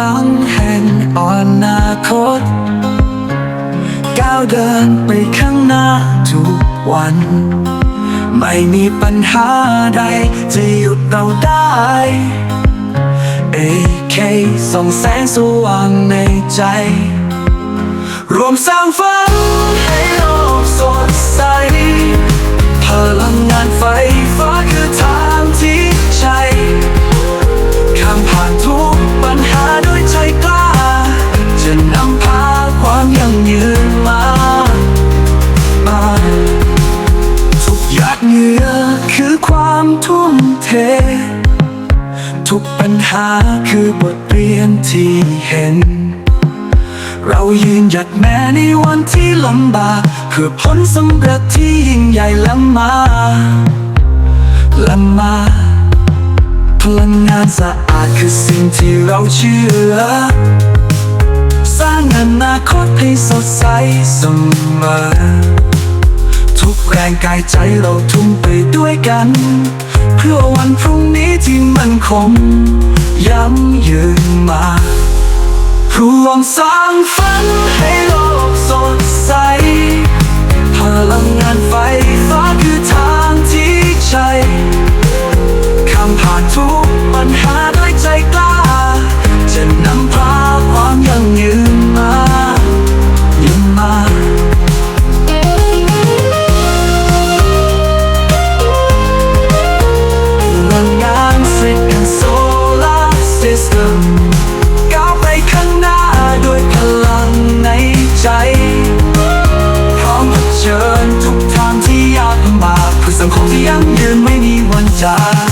ลังแห่งอนาคต ก้าวเดินไปข้างหน้าทุกวัน ไม่มีปัญหาใดจะหยุดเราได้ AK ส่องแสงสว่างในใจ รวมสร้างฝันให้โลกสด ทุกปัญหาคือบทเรียนที่เห็น เรายืนหยัดแม้ในวันที่ลำบากเพื่อผลสำเร็จที่ยิ่งใหญ่ล้ำมาล้ำมาพลังงานสะอาดคือสิ่งที่เราเชื่อ สร้างอนาคตให้สดใสเสมอ แรงกายใจเราทุ่มไปด้วยกัน เพื่อวันพรุ่งนี้ที่มันคงย้ำยืนมารวมสร้างฝันให้โลกสดใสพลังงานไฟ สังคมที่ยั่งยืนไม่มีวันจาง